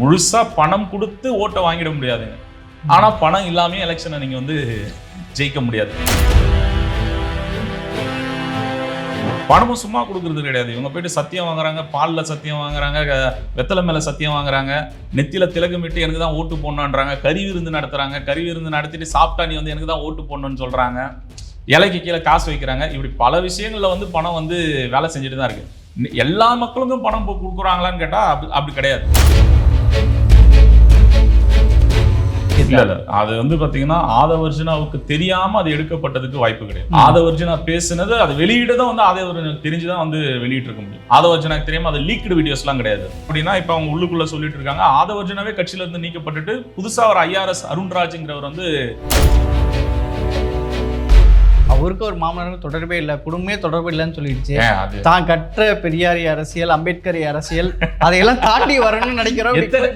முழுசாக பணம் கொடுத்து ஓட்டை வாங்கிட முடியாதுங்க ஆனால் பணம் இல்லாமே எலெக்ஷனை நீங்கள் வந்து ஜெயிக்க முடியாது. பணமும் சும்மா கொடுக்குறது கிடையாது. இவங்க போயிட்டு சத்தியம் வாங்குறாங்க பாலில் சத்தியம் வாங்குறாங்க வெத்தலை மேலே சத்தியம் வாங்குறாங்க நெத்தியில திலகமிட்டு எனக்கு தான் ஓட்டு போடணுன்றாங்க கறி விருந்து நடத்துகிறாங்க கறி விருந்து நடத்திட்டு சாப்பிட்டா நீ வந்து எனக்கு தான் ஓட்டு போடணும்னு சொல்கிறாங்க இலைக்கு கீழே காசு வைக்கிறாங்க. இப்படி பல விஷயங்களில் வந்து பணம் வந்து வேலை செஞ்சுட்டு தான் இருக்குது எல்லா மக்களுக்கும் பணம் கொடுக்குறாங்களான்னு கேட்டால் அப்படி அப்படி கிடையாது. இல்ல இல்ல. அது வந்து பாத்தீங்கன்னா ஆதவர்ஜுனாவுக்கு தெரியாம அது எடுக்கப்பட்டதுக்கு வாய்ப்பு கிடையாது. ஆதவர்ஜுனா பேசுனது அது வெளியிட தான் வந்து ஆதவர்ஜுனா தெரிஞ்சுதான் வந்து வெளியிட்டு இருக்க முடியும். ஆதவர்ஜுனாக்கு தெரியாம அது லீக்டு வீடியோஸ்லாம் கிடையாது. அப்படின்னா இப்ப அவங்க உள்ளுக்குள்ள சொல்லிட்டு இருக்காங்க. ஆதவர்ஜுனாவே கட்சியில இருந்து நீக்கப்பட்டுட்டு புதுசா ஒரு ஐஆர்எஸ் அருண்ராஜ்ங்கிறவர் வந்து அவருக்கு ஒரு மாமனாருக்கு தொடர்பே இல்லை குடும்பமே தொடர்பு இல்லைன்னு சொல்லிடுச்சு. தான் கற்ற பெரியாரி அரசியல் அம்பேத்கரி அரசியல் அதையெல்லாம் தாண்டி வரணும்னு நினைக்கிறோம். எத்தனை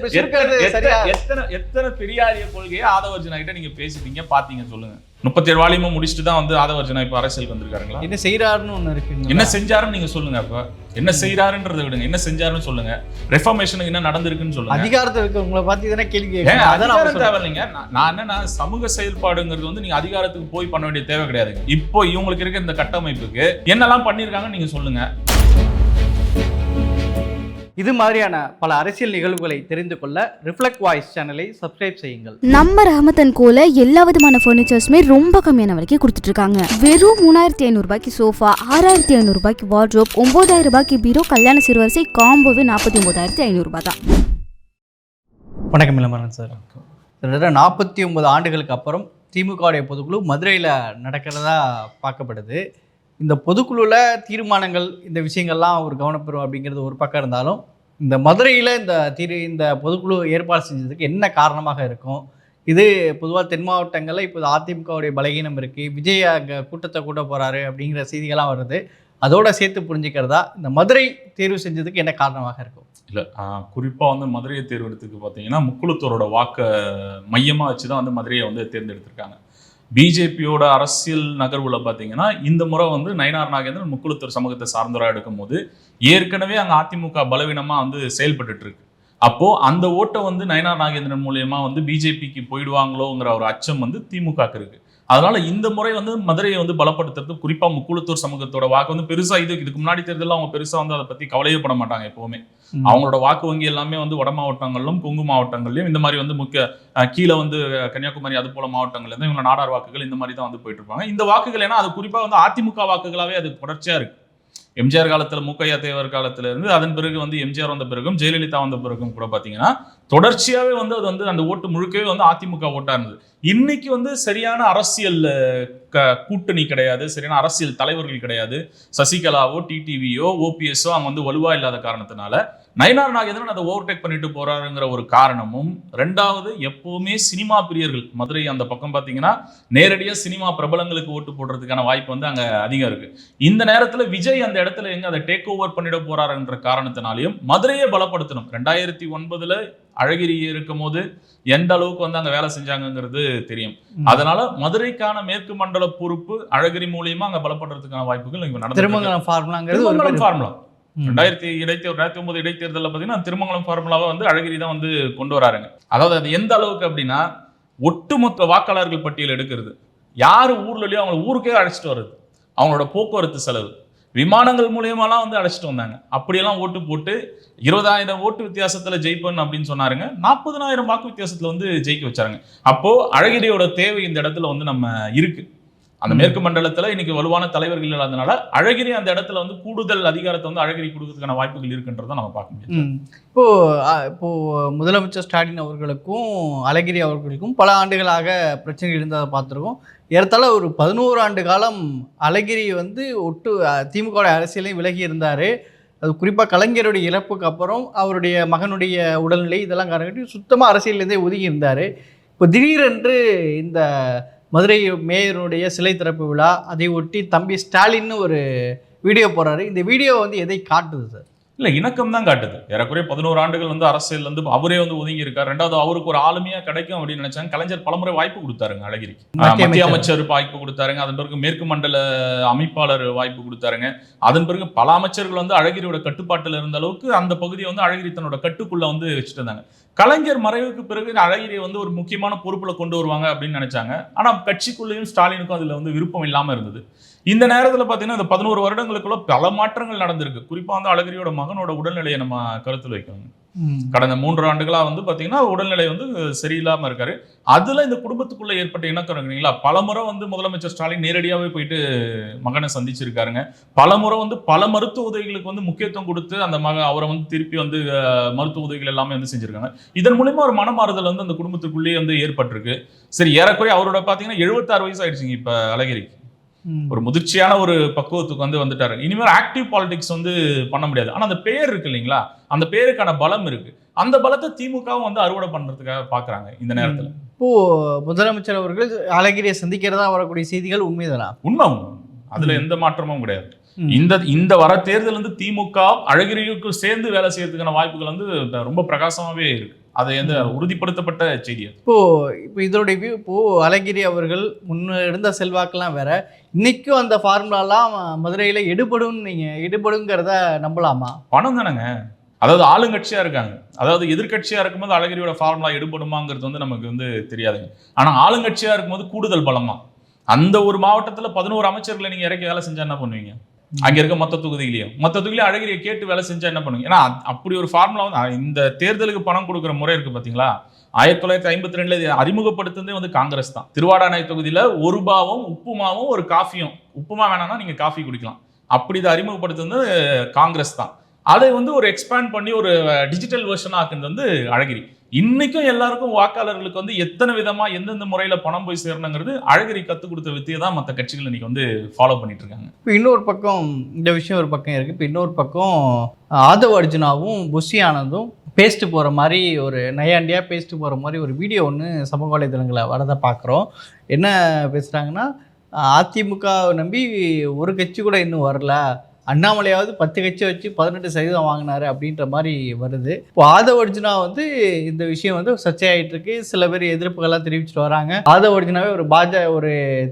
எத்தனை- பெரியாரிய கொள்கையை ஆதவர்ஜுனா கிட்ட நீங்க பேசிட்டீங்க? பாத்தீங்க சொல்லுங்க. முப்பத்தேழு வாலியமும் முடிச்சுட்டு தான் வந்து ஆதவர்ஜுனா இப்ப அரசியலுக்கு வந்திருக்காருங்களா? என்ன செய்யறாருன்னு ஒண்ணு இருக்குங்க என்ன செஞ்சாருன்னு நீங்க சொல்லுங்க அப்ப. என்ன செய்யறாருன்றதை விடுங்க. என்ன செஞ்சாருன்னு சொல்லுங்க. ரெஃபர்மேஷனுக்கு என்ன நடந்திருக்குன்னு சொல்லுங்க. அதிகாரத்தில் இருக்கவங்களை பார்த்து இதெல்லாம் கேள்வி ஏங்க, கேட்கணும். அதான் நான் அதிகாரம் என்னன்னா சமூக செயல்பாடுங்கிறது வந்து நீங்க அதிகாரத்துக்கு போய் பண்ண வேண்டிய தேவை கிடையாதுங்க. இப்போ இவங்களுக்கு இருக்க இந்த கட்டமைப்புக்கு என்னெல்லாம் பண்ணிருக்காங்கன்னு நீங்க சொல்லுங்க. இது மாதிரியான பல அரசியல் நிகழ்வுகளை தெரிந்து கொள்ள ரிஃப்ளெக்ட் வாய்ஸ் சேனலை சப்ஸ்கிரைப் செய்யுங்கள். நம்ம ரஹமத்தன் கோல எல்லா விதமான ஃபர்னிச்சர்ஸுமே ரொம்ப கம்மியான விலைக்கு கொடுத்துட்டு இருக்காங்க. வெறும் மூணாயிரத்தி ஐநூறு ரூபாய்க்கு சோஃபா ஆறாயிரத்தி ஐநூறு ரூபாய்க்கு வார்ட்ரோப் ஒன்பதாயிரம் ரூபாய்க்கு பீரோ கல்யாண சிறுவரிசை காம்போவே நாற்பத்தி ஒன்பதாயிரத்தி ஐநூறு ரூபாய் தான். வணக்கம் இளமரன் சார். கிட்டத்தட்ட நாற்பத்தி ஒன்பது ஆண்டுகளுக்கு அப்புறம் திமுகவுடைய பொதுக்குழு மதுரையில் நடக்கிறதா பார்க்கப்படுது. இந்த பொதுக்குழுவில் தீர்மானங்கள் இந்த விஷயங்கள்லாம் அவர் கவனப்பெறும் அப்படிங்கிறது ஒரு பக்கம் இருந்தாலும் இந்த மதுரையில் இந்த தீர் இந்த பொதுக்குழு ஏற்பாடு செஞ்சதுக்கு என்ன காரணமாக இருக்கும்? இது பொதுவாக தென் மாவட்டங்களில் இப்போ அதிமுகவுடைய பலகீனம் இருக்குது விஜய் அங்கே கூட்டத்தை கூட்ட போகிறாரு அப்படிங்கிற செய்திகள்லாம் வருது. அதோட சேர்த்து புரிஞ்சுக்கிறதா? இந்த மதுரை தேர்வு செஞ்சதுக்கு என்ன காரணமாக இருக்கும்? இல்லை குறிப்பாக வந்து மதுரையை தேர்ந்தெடுத்துக்கு பார்த்தீங்கன்னா முக்குளத்தோரோட மையமாக வச்சு தான் வந்து மதுரையை வந்து தேர்ந்தெடுத்திருக்காங்க. பிஜேபியோட அரசியல் நகர்வுல பார்த்தீங்கன்னா இந்த முறை வந்து நயனார் நாகேந்திரன் முக்குளத்தூர் சமூகத்தை சார்ந்தவரா எடுக்கும்போது ஏற்கனவே அங்கே அதிமுக பலவீனமாக வந்து செயல்பட்டு இருக்கு அப்போ அந்த ஓட்டை வந்து நயனார் நாகேந்திரன் மூலியமா வந்து பிஜேபிக்கு போயிடுவாங்களோங்கிற ஒரு அச்சம் வந்து திமுகக்கு இருக்கு. அதனால இந்த முறை வந்து மதுரையை வந்து பலப்படுத்துறது குறிப்பா முக்குளத்தூர் சமூகத்தோட வாக்கு வந்து பெருசா இது இதுக்கு முன்னாடி தேர்தலில் அவங்க பெருசா வந்து அதை பத்தி கவலையே பட மாட்டாங்க எப்பவுமே. அவங்களோட வாக்கு வங்கி எல்லாமே வந்து வட மாவட்டங்களிலும் கொங்கு மாவட்டங்கள்லயும் இந்த மாதிரி வந்து முக்கிய கீழே வந்து கன்னியாகுமரி அது போல மாவட்டங்கள்ல இருந்து இவங்க நாடார் வாக்குகள் இந்த மாதிரி தான் வந்து போயிட்டு இருப்பாங்க. இந்த வாக்குகள் ஏன்னா அது குறிப்பா வந்து அதிமுக வாக்குகளாவே அது தொடர்ச்சியா இருக்கு. எம்ஜிஆர் காலத்தில் மூக்கையா தேவர் காலத்துல இருந்து அதன் பிறகு வந்து எம்ஜிஆர் வந்த பிறகும் ஜெயலலிதா வந்த பிறகும் கூட பார்த்தீங்கன்னா தொடர்ச்சியாகவே வந்து அது வந்து அந்த ஓட்டு முழுக்கவே வந்து அதிமுக ஓட்டாக இருந்தது. இன்னைக்கு வந்து சரியான அரசியல் க- கூட்டணி கிடையாது சரியான அரசியல் தலைவர்கள் கிடையாது. சசிகலாவோ டிடிவியோ ஓபிஎஸ்ஸோ அவங்க வந்து வலுவா இல்லாத காரணத்தினால நயனார் நாகேந்திரன் அதை ஓவர்டேக் பண்ணிட்டு போறாருங்கிற ஒரு காரணமும் ரெண்டாவது எப்பவுமே சினிமா பிரியர்கள் மதுரை அந்த பக்கம் பார்த்தீங்கன்னா நேரடியாக சினிமா பிரபலங்களுக்கு ஓட்டு போடுறதுக்கான வாய்ப்பு வந்து அங்க அதிகம் இருக்கு இந்த நேரத்துல விஜய் அந்த இடத்துல எங்க அதை டேக் ஓவர் பண்ணிட போறாருன்ற காரணத்தினாலையும் மதுரையை பலப்படுத்தணும் ரெண்டாயிரத்தி ஒன்பதுல அழகிரி இருக்கும் போது எந்த அளவுக்கு வந்து அங்க வேலை செஞ்சாங்கங்கிறது தெரியும். அதனால மதுரைக்கான மேற்கு மண்டல பொறுப்பு அழகிரி மூலியமா அங்க பலப்படுறதுக்கான வாய்ப்புகள் நடந்து திருமங்கலம் ஃபார்முலாங்கிறது ஃபார்முலா. ரெண்டாயிரத்தி இடைத்தேர்தல் ரெண்டாயிரத்தி ஒன்பது இடைத்தேர்தலில் பார்த்தீங்கன்னா திருமங்கலம் ஃபார்முலாவை வந்து அழகிரி தான் வந்து கொண்டு வராருங்க. அதாவது அது எந்த அளவுக்கு அப்படின்னா ஒட்டுமொத்த வாக்காளர்கள் பட்டியல் எடுக்கிறது. யார் ஊர்ல இல்லையோ அவங்கள ஊருக்கே அழைச்சிட்டு வர்றது. அவங்களோட போக்குவரத்து செலவு. விமானங்கள் மூலியமாலாம் வந்து அழைச்சிட்டு வந்தாங்க. அப்படியெல்லாம் ஓட்டு போட்டு இருபதாயிரம் ஓட்டு வித்தியாசத்தில் ஜெயிப்பன் அப்படின்னு சொன்னாருங்க. நாற்பதனாயிரம் வாக்கு வித்தியாசத்தில் வந்து ஜெயிக்க வச்சாருங்க. அப்போது அழகிரியோட தேவை இந்த இடத்துல வந்து நம்ம இருக்குது அந்த மேற்கு மண்டலத்துல இன்னைக்கு வலுவான தலைவர்கள் இல்லாதனால அழகிரி அந்த இடத்துல வந்து கூடுதல் அதிகாரத்தை வந்து அழகிரி கொடுக்கறதுக்கான வாய்ப்புகள் இருக்குன்றதை நம்ம பார்க்க முடியும். இப்போ இப்போ முதலமைச்சர் ஸ்டாலின் அவர்களுக்கும் அழகிரி அவர்களுக்கும் பல ஆண்டுகளாக பிரச்சனை இருந்ததை பார்த்துருக்கோம். ஏறத்தாழ ஒரு பதினோரு ஆண்டு காலம் அழகிரி வந்து ஒட்டு திமுக அரசியலையும் விலகி இருந்தார். அது குறிப்பாக கலைஞருடைய இறப்புக்கு அப்புறம் அவருடைய மகனுடைய உடல்நிலை இதெல்லாம் காரணம் சுத்தமாக அரசியலேருந்தே ஒதுங்கி இருந்தார். இப்போ திடீரென்று இந்த மதுரை மேயருடைய சிலை திறப்பு விழா அதை ஒட்டி தம்பி ஸ்டாலின்னு ஒரு வீடியோ போடுறாரு. இந்த வீடியோ வந்து எதை காட்டுது சார்? இல்ல இணக்கம் தான் காட்டுது. ஏறக்குறைய பதினோரு ஆண்டுகள் வந்து அரசியல் வந்து அவரே வந்து ஒதுங்கி இருக்கார். ரெண்டாவது அவருக்கு ஒரு ஆளுமையா கிடைக்கும் அப்படின்னு நினைச்சாங்க. கலைஞர் பலமுறை வாய்ப்பு கொடுத்தாருங்க அழகிரிக்கு. மத்திய. அமைச்சர் வாய்ப்பு கொடுத்தாருங்க. அதன் பிறகு மேற்கு மண்டல அமைப்பாளர் வாய்ப்பு கொடுத்தாருங்க. அதன் பிறகு பல அமைச்சர்கள் வந்து அழகிரியோட கட்டுப்பாட்டுல இருந்த அளவுக்கு அந்த பகுதியை வந்து அழகிரி தன்னோட கட்டுக்குள்ள வந்து வச்சுட்டு இருந்தாங்க. கலைஞர் மறைவுக்கு பிறகு அழகிரியை வந்து ஒரு முக்கியமான பொறுப்புல கொண்டு வருவாங்க அப்படின்னு நினைச்சாங்க. ஆனா கட்சிக்குள்ளேயும் ஸ்டாலினுக்கும் அதுல வந்து விருப்பம் இல்லாம இருந்தது. இந்த நேரத்துல பாத்தீங்கன்னா இந்த பதினோரு வருடங்களுக்குள்ள பல மாற்றங்கள் நடந்திருக்கு. குறிப்பா வந்து அழகிரியோட மகனோட உடல்நிலையை நம்ம கருத்தில் வைக்கணும். கடந்த மூன்று ஆண்டுகளா வந்து பாத்தீங்கன்னா உடல்நிலை வந்து சரியில்லாம இருக்காரு. அதுல இந்த குடும்பத்துக்குள்ள ஏற்பட்ட இணக்கம் இருக்குங்களா பலமுறை வந்து முதலமைச்சர் ஸ்டாலின் நேரடியாவே போயிட்டு மகனை சந்திச்சிருக்காருங்க. பலமுறை வந்து பல மருத்துவ உதவிகளுக்கு வந்து முக்கியத்துவம் கொடுத்து அந்த மக அவரை வந்து திருப்பி வந்து மருத்துவ உதவிகள் எல்லாமே வந்து செஞ்சிருக்காங்க. இதன் மூலியமா ஒரு மனமாறுதல் வந்து அந்த குடும்பத்துக்குள்ளேயே வந்து ஏற்பட்டிருக்கு. சரி ஏறக்குறைய அவரோட பாத்தீங்கன்னா எழுபத்தாறு வயசு ஆயிடுச்சுங்க இப்ப அழகிரிக்கு. ஒரு முதிர்ச்சியான ஒரு பக்குவத்துக்கு வந்து வந்துட்டாரு. இனிமேல் ஆக்டிவ் பாலிடிக்ஸ் வந்து பண்ண முடியாது. ஆனா அந்த பேர் இருக்கு இல்லைங்களா? அந்த பேருக்கான பலம் இருக்கு. அந்த பலத்தை திமுகவும் வந்து அறுவடை பண்றதுக்காக பாக்குறாங்க இந்த நேரத்துல. இப்போ முதலமைச்சர் அவர்கள் அழகிரியை சந்திக்கிறதா வரக்கூடிய செய்திகள் உண்மைதானா உண்மை. அதுல எந்த மாற்றமும் கிடையாது. இந்த இந்த வர தேர்தல் வந்து திமுக அழகிரிக்கு சேர்ந்து வேலை செய்யறதுக்கான வாய்ப்புகள் வந்து ரொம்ப பிரகாசமாவே இருக்கு. அது எந்த உறுதிப்படுத்தப்பட்ட செய்தி. இப்போ இப்போ இதோடைய view- இப்போ அழகிரி அவர்கள் முன்ன இருந்த செல்வாக்கெல்லாம் வேற. இன்னைக்கும் அந்த ஃபார்முலாலாம் மதுரையில எடுபடும் நீங்க எடுபடுங்கிறத நம்பலாமா? பணம் தானேங்க. அதாவது ஆளுங்கட்சியா இருக்காங்க. அதாவது எதிர்க்கட்சியா இருக்கும்போது அழகிரியோட ஃபார்முலா எடுபடுமாங்கிறது வந்து நமக்கு வந்து தெரியாதுங்க. ஆனா ஆளுங்கட்சியா இருக்கும்போது கூடுதல் பலமா? அந்த ஒரு மாவட்டத்துல பதினோரு அமைச்சர்களை நீங்க இறக்கி வேலை செஞ்சா என்ன பண்ணுவீங்க? அங்க இருக்க மொத்த தொகுதியிலையும். மொத்த தொகுதியில அழகிரியை கேட்டு வேலை செஞ்சா என்ன பண்ணுங்க ஏன்னா அப்படி ஒரு ஃபார்முலா வந்து இந்த தேர்தலுக்கு பணம் கொடுக்குற முறை இருக்கு பாத்தீங்களா? ஆயிரத்தி தொள்ளாயிரத்தி ஐம்பத்தி ரெண்டுல இது அறிமுகப்படுத்துனதே வந்து காங்கிரஸ் தான். திருவாடானை தொகுதியில ஒரு ரூபாவும் உப்புமாவும் ஒரு காஃபியும். உப்புமா வேணாம்னா நீங்க காஃபி குடிக்கலாம். அப்படி இதை அறிமுகப்படுத்துனது காங்கிரஸ் தான். அதை வந்து ஒரு எக்ஸ்பேண்ட் பண்ணி ஒரு டிஜிட்டல் வெர்ஷன் ஆக்குனது வந்து அழகிரி. இன்னைக்கும் எல்லாருக்கும் வாக்காளர்களுக்கு வந்து எத்தனை விதமா எந்தெந்த முறையில பணம் போய் சேரணுங்கிறது அழகிரி கத்துக் கொடுத்த வித்தியை தான் மற்ற கட்சிகள் இன்னைக்கு வந்து ஃபாலோ பண்ணிட்டு இருக்காங்க. இப்போ இன்னொரு பக்கம் இந்த விஷயம் ஒரு பக்கம் இருக்கு. இப்போ இன்னொரு பக்கம் ஆதவ் அர்ஜுனாவும் புஷி ஆனந்தும் பேஸ்ட் போகிற மாதிரி ஒரு நையாண்டியாக பேஸ்ட்டு போகிற மாதிரி ஒரு வீடியோ ஒன்று சமூக வலைதளங்களை வரதை பார்க்குறோம் என்ன பேசுகிறாங்கன்னா அதிமுக நம்பி ஒரு கட்சி கூட இன்னும் வரல. அண்ணாமலையாவது பத்து கட்சி வச்சு பதினெட்டு சதவீதம் வாங்கினாரு அப்படின்ற மாதிரி வருது. இப்போ ஆதவ் அர்ஜுனா வந்து இந்த விஷயம் வந்து சர்ச்சையாயிட்டு இருக்கு சில பேர் எதிர்ப்புகள்லாம் தெரிவிச்சிட்டு வராங்க. ஆதவ் அர்ஜுனாவே ஒரு பாஜ ஒரு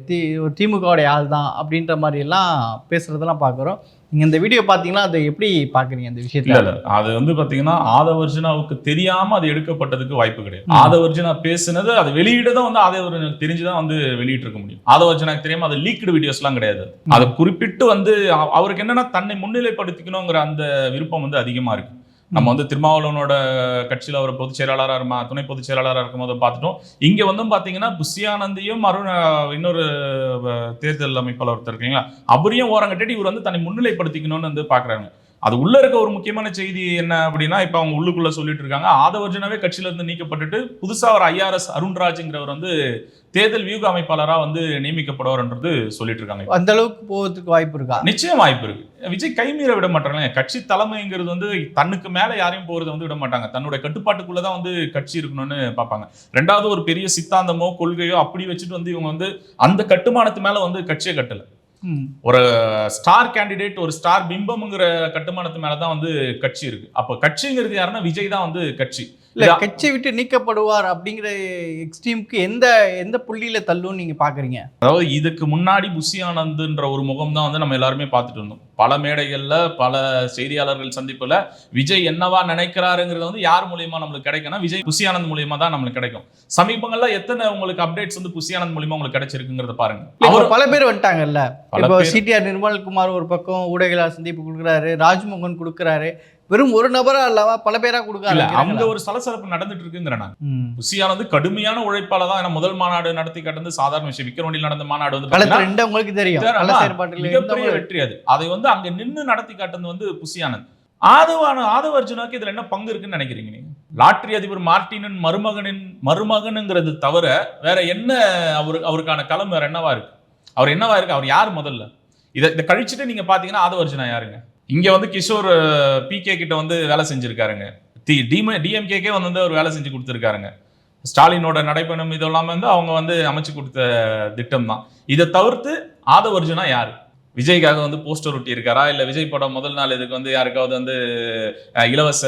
தி ஒரு திமுகவுடைய ஆள் தான் அப்படின்ற மாதிரி எல்லாம் பேசுறதெல்லாம் பார்க்குறோம். நீங்க இந்த வீடியோ பார்த்தீங்கன்னா அதை எப்படி பார்க்குறீங்க இல்ல விஷயத்துல? இல்ல அது வந்து பாத்தீங்கன்னா ஆதவர்ஜுனாவுக்கு தெரியாம அது எடுக்கப்பட்டதுக்கு வாய்ப்பு கிடையாது. ஆதவர்ஜுனா பேசுனது அது வெளியிடதான் வந்து ஆதவர்ஜுனாக்கு தெரிஞ்சுதான் வந்து வெளியிட்டு இருக்க முடியும் ஆதவர்ஜுனாக்கு தெரியாம அது லீக்டு வீடியோஸ் எல்லாம் கிடையாது அதை குறிப்பிட்டு வந்து அவ- அவருக்கு என்னன்னா தன்னை முன்னிலைப்படுத்திக்கணுங்கிற அந்த விருப்பம் வந்து அதிகமா இருக்கு. நம்ம வந்து திருமாவளவனோட கட்சியில அவர் பொதுச் செயலாளராக இருமா துணை பொதுச் செயலாளராக இருக்கும்போது பார்த்துட்டோம். இங்க வந்து பாத்தீங்கன்னா புஷியானந்தியும் அருண் இன்னொரு தேர்தல் அமைப்பாளர் ஒருத்தர் இருக்கீங்களா அவரையும் ஓரம் இவர் வந்து தன்னை முன்னிலைப்படுத்திக்கணும்னு வந்து பாக்குறாங்க. அது உள்ள இருக்க ஒரு முக்கியமான செய்தி என்ன அப்படின்னா இப்ப அவங்க உள்ளுக்குள்ள சொல்லிட்டு இருக்காங்க. ஆதவர்ஜனாவே கட்சியில இருந்து நீக்கப்பட்டுட்டு புதுசா ஒரு ஐஆர்எஸ் அருண்ராஜ்ங்கிறவர் வந்து தேர்தல் வியூக அமைப்பாளரா வந்து நியமிக்கப்படுவார்ன்றது சொல்லிட்டு இருக்காங்க அந்த அளவுக்கு போகிறதுக்கு வாய்ப்பு இருக்கா? நிச்சயம் வாய்ப்பு இருக்கு. விஜய் கைமீற விட மாட்டாங்களே கட்சி தலைமைங்கிறது வந்து தன்னுக்கு மேல யாரையும் போறது வந்து விட மாட்டாங்க. தன்னுடைய கட்டுப்பாட்டுக்குள்ளதான் வந்து கட்சி இருக்கணும்னு பார்ப்பாங்க. ரெண்டாவது ஒரு பெரிய சித்தாந்தமோ கொள்கையோ அப்படி வச்சுட்டு வந்து இவங்க வந்து அந்த கட்டுமானத்து மேல வந்து கட்சியை கட்டல. ஒரு ஸ்டார் கேண்டிடேட் ஒரு ஸ்டார் பிம்பம்ங்கிற கட்டுமானத்து மேலதான் வந்து கட்சி இருக்கு. அப்போ கட்சிங்கிறது யாருன்னா விஜய் தான் வந்து கட்சி. இல்ல கட்சியை விட்டு நீக்கப்படுவார் அப்படிங்கிற எக்ஸ்ட்ரீமுக்கு எந்த எந்த புள்ளியில தள்ளுன்னு நீங்க பாக்குறீங்க? அதாவது இதுக்கு முன்னாடி புஷி ஆனந்த்ன்ற ஒரு முகம் தான் வந்து நம்ம எல்லாருமே பார்த்துட்டு இருந்தோம். பல மேடைகள்ல பல செய்தியாளர்கள் சந்திப்புல விஜய் என்னவா நினைக்கிறாருங்கிறது வந்து யார் மூலியமா நம்மளுக்கு கிடைக்கும்னா விஜய் புஷி ஆனந்த் மூலியமா தான் நம்மளுக்கு கிடைக்கும். சமீபங்கள்ல எத்தனை உங்களுக்கு அப்டேட்ஸ் வந்து புஷி ஆனந்த் மூலியமா உங்களுக்கு கிடைச்சிருக்குங்கிறத பாருங்க. அவர் பல பேர் வந்துட்டாங்கல்ல. இப்போ சிடிஆர் நிர்மல்குமார் ஒரு பக்கம் ஊடகவியலாளர் சந்திப்பு கொடுக்குறாரு ராஜ்மோகன் கொடுக்குறாரு வெறும் ஒரு நபரா இல்லாம பல பேரா கொடுக்க இல்ல அங்க ஆரம்பிக்கிறாங்களா? ஒரு சலசலப்பு நடந்துட்டு இருக்குங்கிற நான். ம். புஷியானது கடுமையான உழைப்பால தான் ஏன்னா முதல் மாநாடு நடத்தி கட்டது சாதாரண விஷயம். விக்கிரவண்டியில் நடந்த மாநாடு வந்து உங்களுக்கு தெரியும். மிகப்பெரிய வெற்றி அது. அதை வந்து அங்க நின்னு நடத்தி காட்டுறது வந்து புஷியானது ஆதவான ஆதவ அர்ஜுனாக்கு இதுல என்ன பங்கு இருக்குன்னு நினைக்கிறீங்க நீங்க? லாட்டரி அதிபர் மார்டினின் மருமகனின் மருமகனுங்கிறது தவிர வேற என்ன அவரு அவருக்கான களம் வேற என்னவா இருக்கு? அவர் என்னவா இருக்கு? அவர் யார் முதல்ல? இதை இதை கழிச்சுட்டு நீங்க பாத்தீங்கன்னா ஆதவ அர்ஜுனா யாருங்க? இங்கே வந்து கிஷோர் பிகே கிட்ட வந்து வேலை செஞ்சிருக்காருங்க. டி டிஎம்கேக்கே வந்து ஒரு வேலை செஞ்சு கொடுத்துருக்காருங்க. ஸ்டாலினோட நடைப்பயணம் இது எல்லாமே வந்து அவங்க வந்து அமைச்சு கொடுத்த திட்டம் தான். இதை தவிர்த்து ஆதவ அர்ஜுனா விஜய்க்காக வந்து போஸ்டர் ஒட்டி இருக்காரா விஜய் படம் முதல் நாள் இதுக்கு வந்து யாருக்காவது வந்து இலவச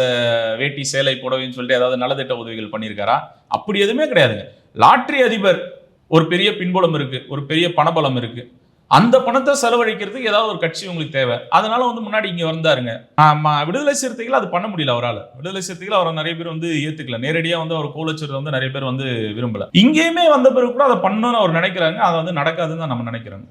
வேட்டி சேலை புடவைன்னு சொல்லிட்டு ஏதாவது நலத்திட்ட உதவிகள் பண்ணியிருக்காரா? அப்படி எதுவுமே கிடையாதுங்க. லாட்ரி அதிபர் ஒரு பெரிய பின்புலம் இருக்கு ஒரு பெரிய பணபலம் இருக்கு. அந்த பணத்தை செலவழிக்கிறதுக்கு ஏதாவது ஒரு கட்சி உங்களுக்கு தேவை. அதனால வந்து முன்னாடி இங்க வந்தாருங்க. விடுதலை சிறுத்தைகள் அது பண்ண முடியல அவரால். விடுதலை சிறுத்தைகள் அவரை நிறைய பேர் வந்து ஏத்துக்கல. நேரடியா வந்து அவர் கோலச்சர் வந்து நிறைய பேர் வந்து விரும்பல. இங்கேயுமே வந்த பிறகு கூட அதை பண்ணணும்னு அவர் நினைக்கிறாங்க. அது வந்து நடக்காதுன்னு தான் நம்ம நினைக்கிறோம்.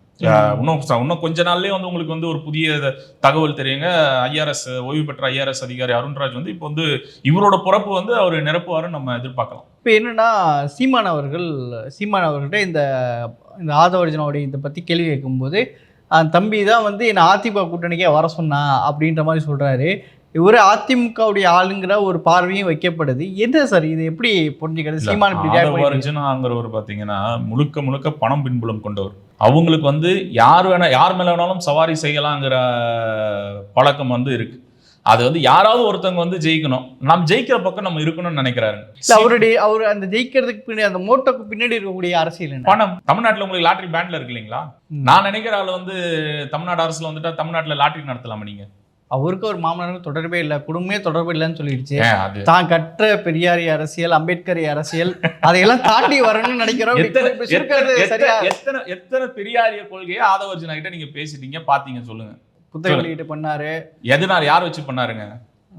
இன்னும் இன்னும் கொஞ்ச நாள்லயே வந்து உங்களுக்கு வந்து ஒரு புதிய தகவல் தெரியுங்க. ஐஆர்எஸ் ஓய்வு பெற்ற ஐஆர்எஸ் அதிகாரி அருண்ராஜ் வந்து இப்போ வந்து இவரோட பிறப்பு வந்து அவர் நிரப்புவாருன்னு நம்ம எதிர்பார்க்கலாம். இப்போ என்னன்னா சீமான் அவர்கள் சீமான் அவர்கள்ட்ட இந்த இந்த ஆதவர்ஜனாவுடைய இதை பற்றி கேள்வி கேட்கும்போது அந்த தம்பி தான் வந்து என்னை அதிமுக கூட்டணிக்கே வர சொன்னா அப்படின்ற மாதிரி சொல்கிறாரு இவர் அதிமுகவுடைய ஆளுங்கிற ஒரு பார்வையும் வைக்கப்படுது. என்ன சார்? இது எப்படி புரிஞ்சுக்கிறது? சீமான் அர்ஜுனாங்கிறவர் பாத்தீங்கன்னா முழுக்க முழுக்க பணம் பின்புலம் கொண்டவர். அவங்களுக்கு வந்து யார் வேணா யார் மேல வேணாலும் சவாரி செய்யலாங்கிற பழக்கம் வந்து இருக்கு. அது வந்து யாராவது ஒருத்தவங்க வந்து ஜெயிக்கணும். நாம் ஜெயிக்கிற பக்கம் நம்ம இருக்கணும்னு நினைக்கிறாரு. அவருடைய அவர் அந்த ஜெயிக்கிறதுக்கு பின்னாடி அந்த மோட்டோக்கு பின்னாடி இருக்கக்கூடிய அரசியல் பணம். தமிழ்நாட்டுல உங்களுக்கு லாட்டரி பேண்ட்ல இருக்கு இல்லைங்களா. நான் நினைக்கிற ஆள் வந்து தமிழ்நாடு அரசுல வந்துட்டா தமிழ்நாட்டுல லாட்டரி நடத்தலாமா நீங்க? அவருக்கு ஒரு மாமனாருக்கு தொடர்பே இல்லை குடும்பமே தொடர்பு இல்லைன்னு சொல்லிடுச்சு. தான் கற்ற பெரியாரி அரசியல் அம்பேத்கரி அரசியல் அதையெல்லாம் தாண்டி வரணும்னு நினைக்கிறோம். எத்தனை பெரியாரிய கொள்கையை ஆதவர்ஜனா கிட்ட நீங்க பேசிட்டீங்க பாத்தீங்க சொல்லுங்க. புத்தக வெளியீட்டு பண்ணாரு. எதனால யார் வச்சு பண்ணாருங்க?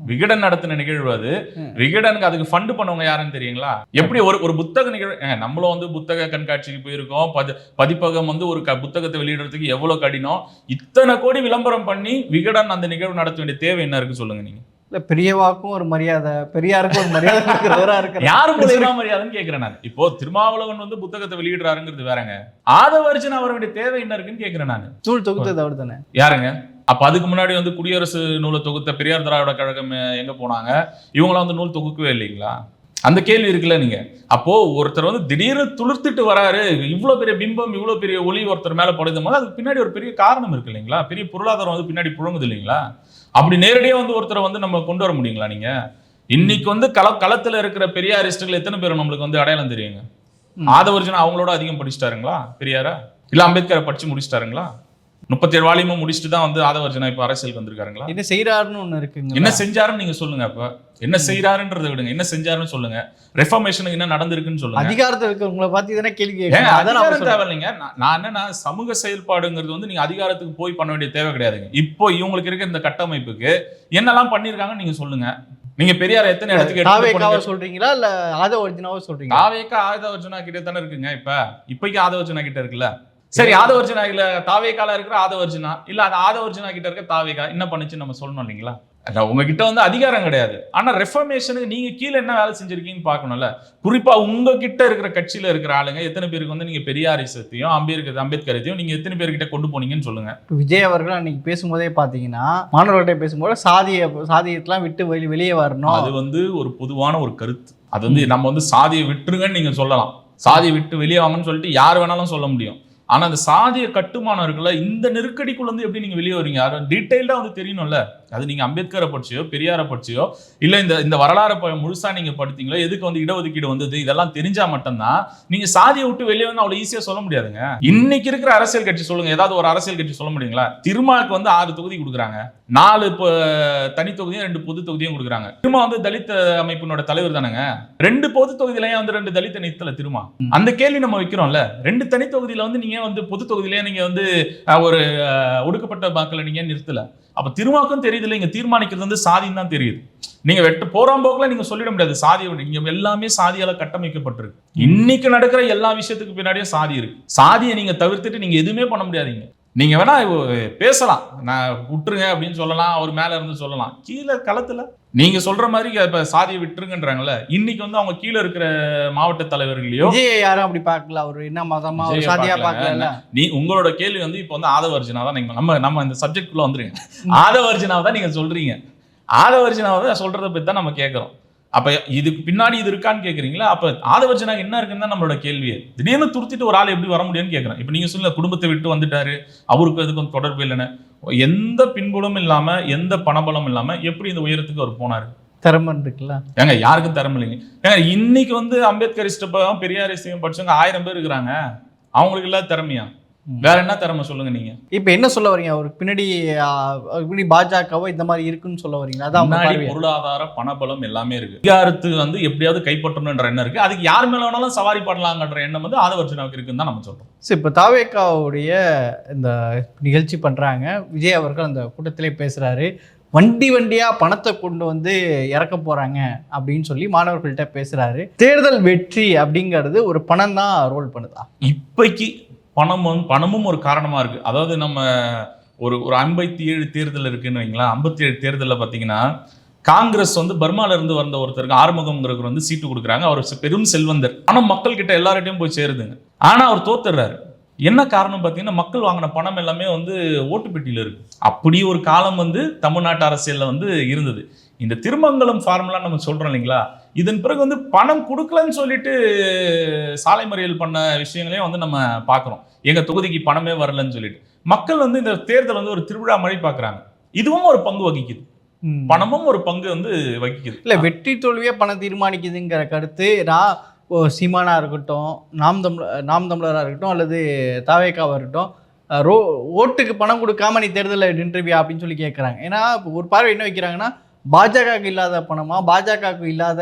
விகடன் நடத்தின நிகழ்வு அது. விகடனுக்கு அதுக்கு ஃபண்ட் பண்ணவங்க யாருன்னு தெரியுங்களா? எப்படி ஒரு ஒரு புத்தக நிகழ்வு நம்மளும் வந்து புத்தக கண்காட்சிக்கு போயிருக்கோம். பதி பதிப்பகம் வந்து ஒரு புத்தகத்தை வெளியிடுறதுக்கு எவ்வளவு கடினம்? இத்தனை கோடி விளம்பரம் பண்ணி விகடன் அந்த நிகழ்வு நடத்த வேண்டிய தேவை என்ன இருக்கு சொல்லுங்க நீங்க. இல்ல பெரியவாக்கும் ஒரு மரியாதை பெரியாருக்கும் ஒரு மரியாதை இருக்கிறவரா இருக்கிற யாரு மூலியமா மரியாதைன்னு கேக்குறேன் நான். இப்போ திருமாவளவன் வந்து புத்தகத்தை வெளியிடுறாருங்கிறது வேறங்க. ஆதவர்ஜன் அவர வேண்டிய தேவை என்ன இருக்குன்னு கேக்குறேன் நான். நூல் தொகுத்தது அவர் தானே யாருங்க? அப்ப அதுக்கு முன்னாடி வந்து குடியரசு நூலை தொகுத்த பெரியார் திராவிட கழகம் எங்க போனாங்க? இவங்களாம் வந்து நூல் தொகுக்கவே இல்லைங்களா? அந்த கேள்வி இருக்குல்ல நீங்க. அப்போ ஒருத்தர் வந்து திடீர்னு துளிர்த்துட்டு வராரு. இவ்வளவு பெரிய பிம்பம் இவ்வளவு பெரிய ஒளி ஒருத்தர் மேல படுதும் போது அதுக்கு பின்னாடி ஒரு பெரிய காரணம் இருக்கு இல்லைங்களா? பெரிய பொருளாதாரம் வந்து பின்னாடி புழங்குது இல்லைங்களா? அப்படி நேரடியா வந்து ஒருத்தரை வந்து நம்ம கொண்டு வர முடியுங்களா நீங்க? இன்னைக்கு வந்து கள களத்துல இருக்கிற பெரியாரிஸ்டுகள் எத்தனை பேர் நம்மளுக்கு வந்து அடையாளம் தெரியுங்க. ஆதவர்ஜன் அவங்களோட அதிகம் படிச்சிட்டாருங்களா? பெரியாரா? இல்ல அம்பேத்கரை படிச்சு முடிச்சிட்டாருங்களா? முப்பத்தேழு வாலியமும் முடிச்சுட்டு தான் வந்து ஆதவர்ஜனா இப்ப அரசியலுக்கு வந்திருக்காருங்களா? என்ன செய்யறாருன்னு ஒண்ணு இருக்குங்க. என்ன செஞ்சாருன்னு நீங்க சொல்லுங்க அப்ப. என்ன செய்யறாருன்றதை விடுங்க. என்ன செஞ்சாருன்னு சொல்லுங்க. ரெஃபர்மேஷனுக்கு என்ன நடந்திருக்குன்னு சொல்லுங்க. அதிகாரத்தில் இருக்கிறவங்கள பார்த்து தானே கேள்வி அதிகாரம். தேவையில்லைங்க. நான் என்னன்னா சமூக செயல்பாடுங்கிறது வந்து நீங்க அதிகாரத்துக்கு போய் பண்ண வேண்டிய தேவை கிடையாதுங்க. இப்போ இவங்களுக்கு இருக்க இந்த கட்டமைப்புக்கு என்னெல்லாம் பண்ணிருக்காங்கன்னு நீங்க சொல்லுங்க. நீங்க பெரியார் எத்தனை இடத்துக்கு போனீங்க? சொல்றீங்களா? இல்ல ஆத ஒரிஜினாவை சொல்றீங்க தாவேக்கா ஆதவர்ஜனா கிட்ட தானே இருக்குங்க. இப்ப இப்போதைக்கு ஆதவர்ஜனா கிட்ட இருக்குல்ல? சரி ஆதவர்ஜனா இல்ல தாவேக்கால இருக்கிற ஆதவர்ஜனா? இல்ல அது ஆதவர்ஜனா கிட்ட இருக்க தாவேக்கா என்ன பண்ணுச்சுன்னு நம்ம சொல்லணும் இல்லைங்களா? உங்ககிட்ட வந்து அதிகாரம் கிடையாது. ஆனா ரெஃபர்மேஷனுக்கு நீங்க கீழே என்ன வேலை செஞ்சிருக்கீங்கன்னு பார்க்கணும்ல? குறிப்பா உங்ககிட்ட இருக்கிற கட்சியில இருக்கிற ஆளுங்க எத்தனை பேருக்கு வந்து நீங்க பெரியாரிசத்தையும் அம்பேத்கர் அம்பேத்கரத்தையும் நீங்க எத்தனை பேர்கிட்ட கொண்டு போனீங்கன்னு சொல்லுங்க. விஜய் அவர்கள் அன்னைக்கு பேசும்போதே பாத்தீங்கன்னா மாணவர்கள்ட்ட பேசும்போது சாதிய சாதியத்தெல்லாம் விட்டு வெளி வெளியே வரணும். அது வந்து ஒரு பொதுவான ஒரு கருத்து. அது வந்து நம்ம வந்து சாதியை விட்டுருங்கன்னு நீங்க சொல்லலாம். சாதியை விட்டு வெளியே வாங்கன்னு சொல்லிட்டு யார் வேணாலும் சொல்ல முடியும். ஆனா அந்த சாதிய கட்டுமானம் இருக்குல்ல இந்த நெருக்கடிக்குள்ள இருந்து எப்படி நீங்க வெளியே வரீங்க யாரும் டீட்டெயில்டா வந்து தெரியணும்ல. அது நீங்க அம்பேத்கரை படிச்சியோ பெரியாரை படிச்சியோ இல்ல இந்த இந்த வரலாறு ப- முழுசா நீங்க படித்தீங்களோ எதுக்கு வந்து இடஒதுக்கீடு வந்தது? இதெல்லாம் தெரிஞ்சா மட்டும்தான் நீங்க சாதியை விட்டு வெளியே வந்து அவ்வளவு ஈஸியா சொல்ல முடியாதுங்க. இன்னைக்கு இருக்கிற அரசியல் கட்சி சொல்லுங்க. ஏதாவது ஒரு அரசியல் கட்சி சொல்ல முடியுங்களா? திருமாவுக்கு வந்து ஆறு தொகுதி கொடுக்குறாங்க. நாலு இப்போ தனி தொகுதியும் ரெண்டு பொது தொகுதியும் கொடுக்குறாங்க. திருமா வந்து தலித் அமைப்பினோட தலைவர் தானேங்க. ரெண்டு பொது தொகுதியிலயும் வந்து ரெண்டு தலித் நிறுத்தல திருமா. அந்த கேள்வி நம்ம வைக்கிறோம்ல. ரெண்டு தனி தொகுதியில வந்து நீங்க வந்து பொது தொகுதியிலேயே நீங்க வந்து ஒரு ஒடுக்கப்பட்ட மக்களை நீங்க நிறுத்தல. அப்ப திருமாக்கும் தெரியுது இங்க தீர்மானிக்கிறது வந்து சாதின்னு தான் தெரியுது. நீங்க வெட்டு போறாம்போக்குல நீங்க சொல்லிட முடியாது. சாதியை இங்க எல்லாமே சாதியால கட்டமைக்கப்பட்டிருக்கு. இன்னைக்கு நடக்கிற எல்லா விஷயத்துக்கு பின்னாடியும் சாதி இருக்கு. சாதியை நீங்க தவிர்த்துட்டு நீங்க எதுவுமே பண்ண முடியாதீங்க. நீங்க வேணா பேசலாம். நான் விட்டுருங்க அப்படின்னு சொல்லலாம் அவர் மேல இருந்து சொல்லலாம். கீழே களத்துல நீங்க சொல்ற மாதிரி இப்ப சாதியை விட்டுருங்கன்றாங்கல்ல இன்னைக்கு வந்து அவங்க கீழே இருக்கிற மாவட்ட தலைவர்களையோ யாரும் அப்படி பார்க்கல. அவர் என்ன மதமா சாதியா பார்க்கல. நீ உங்களோட கேள்வி வந்து இப்போ வந்து ஆதவர்ஜனா தான் நீங்க நம்ம நம்ம இந்த சப்ஜெக்ட் குள்ள வந்துருங்க. ஆதவர்ஜனாவை தான் நீங்க சொல்றீங்க. ஆதவர்ஜனாவை தான் சொல்றத பத்தி தான் நம்ம கேட்கறோம் அப்ப இதுக்கு பின்னாடி இது இருக்கான்னு கேக்குறீங்களா? அப்ப ஆதவர்ஜனாக்கு என்ன இருக்குன்னு தான் நம்மளோட கேள்வியே திடீர்னு துருத்திட்டு ஒரு ஆள் எப்படி வர முடியும்னு கேக்குறேன். இப்ப நீங்க சொல்லுங்க குடும்பத்தை விட்டு வந்துட்டாரு அவருக்கு அதுக்கும் தொடர்பு இல்லைன்னு. எந்த பின்புலமும் இல்லாம எந்த பணபலம் இல்லாம எப்படி இந்த உயரத்துக்கு அவர் போனாரு? திறமன் இருக்குல்ல. ஏங்க யாருக்கும் திறமை இல்லைங்க. ஏங்க இன்னைக்கு வந்து அம்பேத்கரிஸ்ட பெரியாரிஸ்டையும் படிச்சவங்க ஆயிரம் பேர் இருக்கிறாங்க. அவங்களுக்கு இல்லாத திறமையா? வேற என்ன திறமை சொல்லுங்க நீங்க? இப்போ என்ன சொல்ல வரீங்க அவருக்கு பின்னாடி பாஜகவோ இந்த மாதிரி இருக்குன்னு சொல்ல வரீங்களா அதான் முன்னாடி? பொருளாதார பணபலம் எல்லாமே இருக்கு. அதிகாரத்து வந்து எப்படியாவது கைப்பற்றணுன்ற எண்ணம் இருக்கு. அதுக்கு யார் மேல வேணாலும் சவாரி பண்ணலாங்கன்ற எண்ணம் வந்து ஆதவர்ஜனாவுக்கு இருக்குன்னு தான் நம்ம சொல்றோம். சரி இப்போ தாவேக்காவுடைய இந்த நிகழ்ச்சி பண்ணுறாங்க விஜய் அவர்கள் அந்த கூட்டத்திலே பேசுகிறாரு வண்டி வண்டியாக பணத்தை கொண்டு வந்து இறக்க போகிறாங்க அப்படின்னு சொல்லி மாணவர்கள்ட்ட பேசுகிறாரு தேர்தல் வெற்றி அப்படிங்கிறது ஒரு பணம் தான் ரோல் பண்ணுதா? இப்பைக்கு பணம் பணமும் ஒரு காரணமாக இருக்குது அதாவது நம்ம ஒரு ஒரு ஐம்பத்தி ஏழு தேர்தல் இருக்குன்னு வைங்களா ஐம்பத்தி ஏழு தேர்தலில் பார்த்தீங்கன்னா காங்கிரஸ் வந்து பர்மாலிருந்து வந்த ஒருத்தருக்கு ஆறுமுகம்ங்கிறவர் வந்து சீட்டு கொடுக்குறாங்க. அவர் பெரும் செல்வந்தர். ஆனால் மக்கள்கிட்ட எல்லார்கிட்டையும் போய் சேருதுங்க. ஆனால் அவர் தோத்துடுறாரு. என்ன காரணம் பார்த்தீங்கன்னா மக்கள் வாங்கின பணம் எல்லாமே வந்து ஓட்டு பெட்டியில இருக்கு. அப்படி ஒரு காலம் வந்து தமிழ்நாட்டு அரசியலில் வந்து இருந்தது. இந்த திருமங்கலம் ஃபார்முலா நம்ம சொல்கிறோம் இல்லைங்களா இதன் பிறகு வந்து பணம் கொடுக்கலன்னு சொல்லிட்டு சாலை மறியல் பண்ண விஷயங்களையும் வந்து நம்ம பார்க்குறோம். எங்க தொகுதிக்கு பணமே வரலன்னு சொல்லிட்டு. மக்கள் வந்து இந்த தேர்தல் வந்து ஒரு திருவிழா மாதிரி பார்க்குறாங்க. இதுவும் ஒரு பங்கு வகிக்குது. பணமும் ஒரு பங்கு வந்து வகிக்குது. இல்லை வெற்றி தோல்வியே பணம் தீர்மானிக்குதுங்கிற கருத்து நான் சீமானா இருக்கட்டும் நாம் தமிழ் நாம் தமிழராக இருக்கட்டும் அல்லது தாவேக்காவாக இருக்கட்டும் ரோ ஓட்டுக்கு பணம் கொடுக்காம நீ தேர்தலில் நின்றுவியா அப்படின்னு சொல்லி கேட்குறாங்க ஏன்னா ஒரு பார்வை என்ன வைக்கிறாங்கன்னா பாஜகவுக்கு இல்லாத பணமா? பாஜகவுக்கு இல்லாத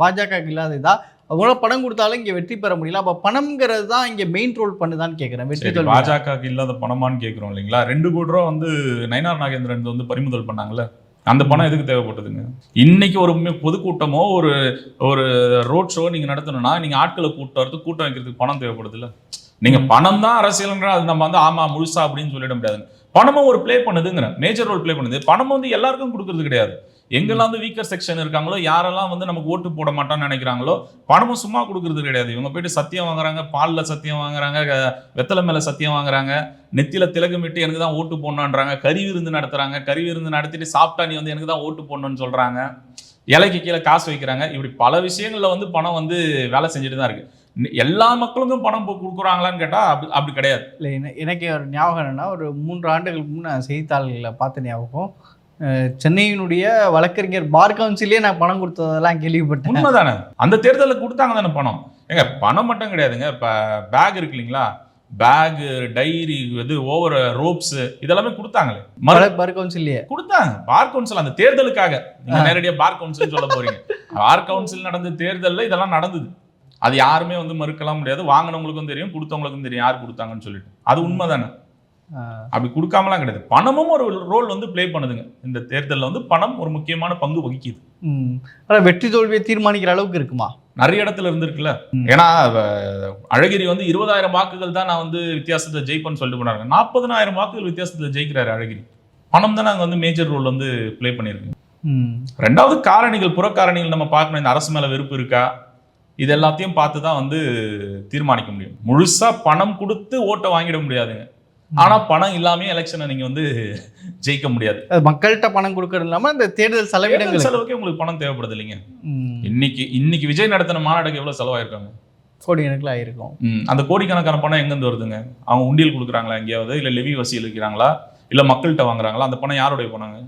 பாஜகவுக்கு இல்லாத இதா? அவங்கள பணம் கொடுத்தாலும் இங்கே வெற்றி பெற முடியல. அப்போ பணம்ங்கிறது தான் இங்கே மெயின் ரோல் பண்ணுதான்னு கேட்குறேன் வெற்றி பாஜகவுக்கு இல்லாத பணமான்னு கேட்குறோம் இல்லைங்களா? ரெண்டு கோடி ரூபா வந்து நயனார் நாகேந்திரன் வந்து பறிமுதல் பண்ணாங்கல்ல? அந்த பணம் எதுக்கு தேவைப்பட்டதுங்க? இன்னைக்கு ஒரு பொதுக்கூட்டமோ ஒரு ஒரு ரோட் ஷோ நீங்க நடத்தணும்னா நீங்க ஆட்களை கூட்டம் கூட்டம் வைக்கிறதுக்கு பணம் தேவைப்படுதுல்ல? நீங்க பணம் தான் அரசியல்ன்ற அது நம்ம வந்து ஆமா முழுசா அப்படின்னு சொல்லிட முடியாதுங்க பணமும் ஒரு ப்ளே பண்ணுதுங்கிற மேஜர் ரோல் ப்ளே பண்ணுது. பணம் வந்து எல்லாருக்கும் கொடுக்கறது கிடையாது. எங்கெல்லாம் வந்து வீக்கர் செக்ஷன் இருக்காங்களோ யாரெல்லாம் வந்து நமக்கு ஓட்டு போட மாட்டான்னு நினைக்கிறாங்களோ பணமும் சும்மா கொடுக்கறது கிடையாது. இவங்க போயிட்டு சத்தியம் வாங்குறாங்க பாலில் சத்தியம் வாங்குறாங்க வெத்தலை மேலே சத்தியம் வாங்குறாங்க நெத்தியில திலகமிட்டு எனக்கு தான் ஓட்டு போடணுன்றாங்க கறி விருந்து நடத்துறாங்க கறி விருந்து நடத்திட்டு சாப்பிட்டா நீ வந்து எனக்கு தான் ஓட்டு போடணும்னு சொல்கிறாங்க இலைக்கு கீழே காசு வைக்கிறாங்க. இப்படி பல விஷயங்களில் வந்து பணம் வந்து வேலை செஞ்சுட்டு தான் இருக்குது எல்லா மக்களுக்கும் பணம் கொடுக்குறாங்களான்னு கேட்டா அப்படி அப்படி கிடையாது. இல்லை என- எனக்கு ஒரு ஞாபகம் என்னன்னா ஒரு மூன்று ஆண்டுகளுக்கு முன்னே செய்தித்தாள்களில் பார்த்த ஞாபகம். சென்னையினுடைய வழக்கறிஞர் பார் கவுன்சிலே நான் பணம் கொடுத்ததெல்லாம் கேள்விப்பட்டேன். உண்மைதானே? அந்த தேர்தலில் கொடுத்தாங்க தானே பணம்? ஏங்க பணம் மட்டும் கிடையாதுங்க. இப்போ பேக் இருக்கு இல்லைங்களா? பேகு டைரி இது ஓவர் ரோப்ஸ் இதெல்லாமே கொடுத்தாங்களே. பார் கவுன்சிலே கொடுத்தாங்க. பார் கவுன்சில் அந்த தேர்தலுக்காக. நீங்க நேரடியா பார் கவுன்சில் சொல்ல போறீங்க. பார் கவுன்சில் நடந்த தேர்தல்ல இதெல்லாம் நடந்தது. அது யாருமே வந்து மறுக்கலாம் முடியாது. வாங்கினவங்களுக்கும் தெரியும் கொடுத்தவங்களுக்கும் தெரியும் யார் கொடுத்தாங்கன்னு சொல்லிட்டு. அது உண்மைதானே? அப்படி கொடுக்காமலாம் கிடையாது. பணமும் ஒரு ரோல் வந்து ப்ளே பண்ணுதுங்க. இந்த தேர்தல்ல வந்து பணம் ஒரு முக்கியமான பங்கு வகிக்குது. ஆனால் வெற்றி தோல்வியை தீர்மானிக்கிற அளவுக்கு இருக்குமா? நிறைய இடத்துல இருந்திருக்குல்ல. ஏன்னா அழகிரி வந்து இருபதாயிரம் வாக்குகள் தான் நான் வந்து வித்தியாசத்தை ஜெயிப்பேன்னு சொல்லிட்டு போனாங்க நாற்பதனாயிரம் வாக்குகள் வித்தியாசத்துல ஜெயிக்கிறாரு அழகிரி. பணம் தான் நாங்க வந்து மேஜர் ரோல் வந்து ப்ளே பண்ணியிருக்கோம் ரெண்டாவது காரணிகள் புறக்காரணிகள் நம்ம பார்க்கணும். இந்த அரசு மேல வெறுப்பு இருக்கா? இது எல்லாத்தையும் பார்த்து தான் வந்து தீர்மானிக்க முடியும். முழுசா பணம் கொடுத்து ஓட்டை வாங்கிட முடியாதுங்க. ஆனா பணம் இல்லாம எலெக்ஷனை நீங்க வந்து ஜெயிக்க முடியாது. மக்கள்கிட்ட பணம் கொடுக்கறது இல்லாமல் இந்த தேர்தல் செலவினங்கள் செலவுக்கு உங்களுக்கு பணம் தேவைப்படுது இல்லைங்க. இன்னைக்கு இன்னைக்கு விஜய் நடத்தின மாநாடுக்கு எவ்வளவு செலவாயிருக்காங்க? கோடி கணக்கில் ஆயிருக்கும் அந்த கோடிக்கணக்கான பணம் எங்கேருந்து வருதுங்க? அவங்க உண்டியல் கொடுக்குறாங்களா எங்கேயாவது? இல்லை லெவி வசூல் வைக்கிறாங்களா இல்லை மக்கள்கிட்ட வாங்குறாங்களா? அந்த பணம் யாருடைய பணங்க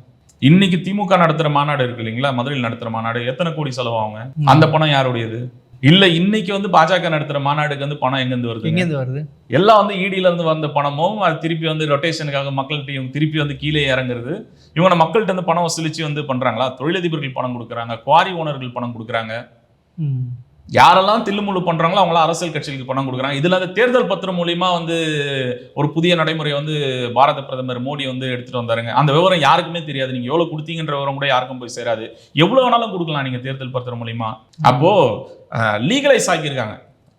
இன்னைக்கு திமுக நடத்துற மாநாடு இருக்கு இல்லைங்களா? மதுரையில் நடத்துற மாநாடு. எத்தனை கோடி செலவாகுங்க? அந்த பணம் யாருடையது? இல்ல இன்னைக்கு வந்து பாஜக நடத்துற மாநாடுக்கு வந்து பணம் எங்கேருந்து வருது எங்கேருந்து வருது? எல்லாம் வந்து இடியில இருந்து வந்த பணமும் அது திருப்பி வந்து ரொட்டேஷனுக்காக மக்கள்கிட்ட இவங்க திருப்பி வந்து கீழே இறங்குறது. இவங்க மக்கள்கிட்ட இருந்து பணம் வசூலிச்சு வந்து பண்றாங்களா? தொழிலதிபர்கள் பணம் கொடுக்குறாங்க குவாரி ஓனர்கள் பணம் கொடுக்குறாங்க. யாரெல்லாம் தில்லுமுள்ளு பண்றாங்களோ அவங்களாம் அரசியல் கட்சிகளுக்கு பணம் கொடுக்குறாங்க. இதுல அந்த தேர்தல் பத்திரம் மூலியமா வந்து ஒரு புதிய நடைமுறை வந்து பாரத பிரதமர் மோடி வந்து எடுத்துட்டு வந்தாருங்க. அந்த விவரம் யாருக்குமே தெரியாது. நீங்க எவ்வளவு கொடுத்தீங்கன்ற விவரம் கூட யாருக்கும் போய் சேராது. எவ்வளவு வேணாலும் கொடுக்கலாம் நீங்க தேர்தல் பத்திரம் மூலியமா. அப்போ லீகலைஸ் ஆக்கியிருக்காங்க.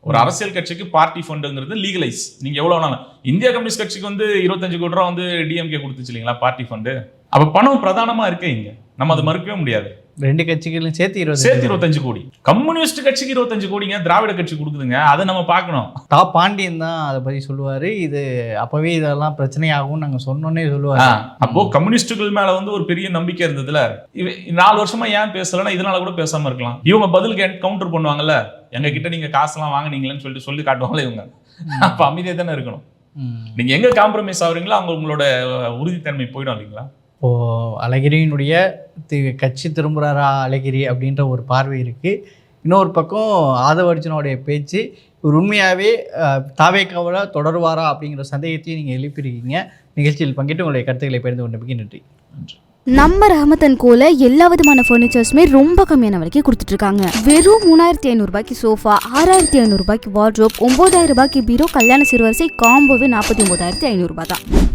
ஒரு அரசியல் கட்சிக்கு பார்ட்டி ஃபண்டுங்கிறது லீகலைஸ் நீங்க எவ்வளவு வேணாலும். இந்தியா கம்யூனிஸ்ட் கட்சிக்கு வந்து இருபத்தஞ்சு கோடி ரூபா வந்து டிஎம்கே கொடுத்துச்சு இல்லைங்களா? Party fund. அப்ப பணம் பிரதானமா இருக்கே இங்க. நம்ம அதை மறுக்கவே முடியாது. ரெண்டு கட்சிகளும் சேர்த்து இருபது சேர்த்து இருபத்தஞ்சு கோடி. கம்யூனிஸ்ட் கட்சிக்கு இருபத்தஞ்சு கோடிங்க திராவிட கட்சி கொடுக்குதுங்க. அதை நம்ம பார்க்கணும். தா பாண்டியன் தான் அதை பத்தி சொல்லுவாரு. இது அப்பவே இதெல்லாம் பிரச்சனையாகும் நாங்க சொன்னோன்னே சொல்லுவாரு. அப்போ கம்யூனிஸ்டுகள் மேல வந்து ஒரு பெரிய நம்பிக்கை இருந்ததுல. நாலு வருஷமா ஏன் பேசலன்னா இதனால கூட பேசாம இருக்கலாம். இவங்க பதில் கவுண்டர் பண்ணுவாங்கல்ல. எங்க கிட்ட நீங்க காசெல்லாம் வாங்குனீங்களேன்னு சொல்லிட்டு சொல்லி காட்டுவாங்களே இவங்க. அப்ப அமைதியா தானே இருக்கணும். நீங்க எங்க காம்ப்ரமைஸ் ஆகுறீங்களோ அவங்க உங்களோட உறுதித்தன்மை போயிடும் இல்லைங்களா? இப்போது அழகிரியினுடைய தி- கட்சி திரும்புகிறாரா அழகிரி அப்படின்ற ஒரு பார்வை இருக்குது இன்னொரு பக்கம் ஆதவ அர்ஜுனோடைய பேச்சு இவர் உண்மையாகவே தாவேக்காவில் தொடருவாரா அப்படிங்கிற சந்தேகத்தையும் நீங்கள் எழுப்பியிருக்கீங்க. நிகழ்ச்சியில் பங்கிட்டு உங்களுடைய கருத்துக்களை பகிர்ந்து கொண்டமைக்கு நன்றி. நம்ம ரஹமத்தன் கோல எல்லா விதமான ஃபர்னிச்சர்ஸுமே ரொம்ப கம்மியான விலைக்கு கொடுத்துட்டு இருக்காங்க. வெறும் மூணாயிரத்தி ஐநூறுபாய்க்கு சோஃபா ஆறாயிரத்தி ஐநூறுபாய்க்கு வார்ட்ரோப் ஒன்பதாயிரம் ரூபாய்க்கு பீரோ கல்யாண சிறுவரிசை காம்போவே நாற்பத்தி ஒன்பதாயிரத்தி ஐநூறுபா தான்.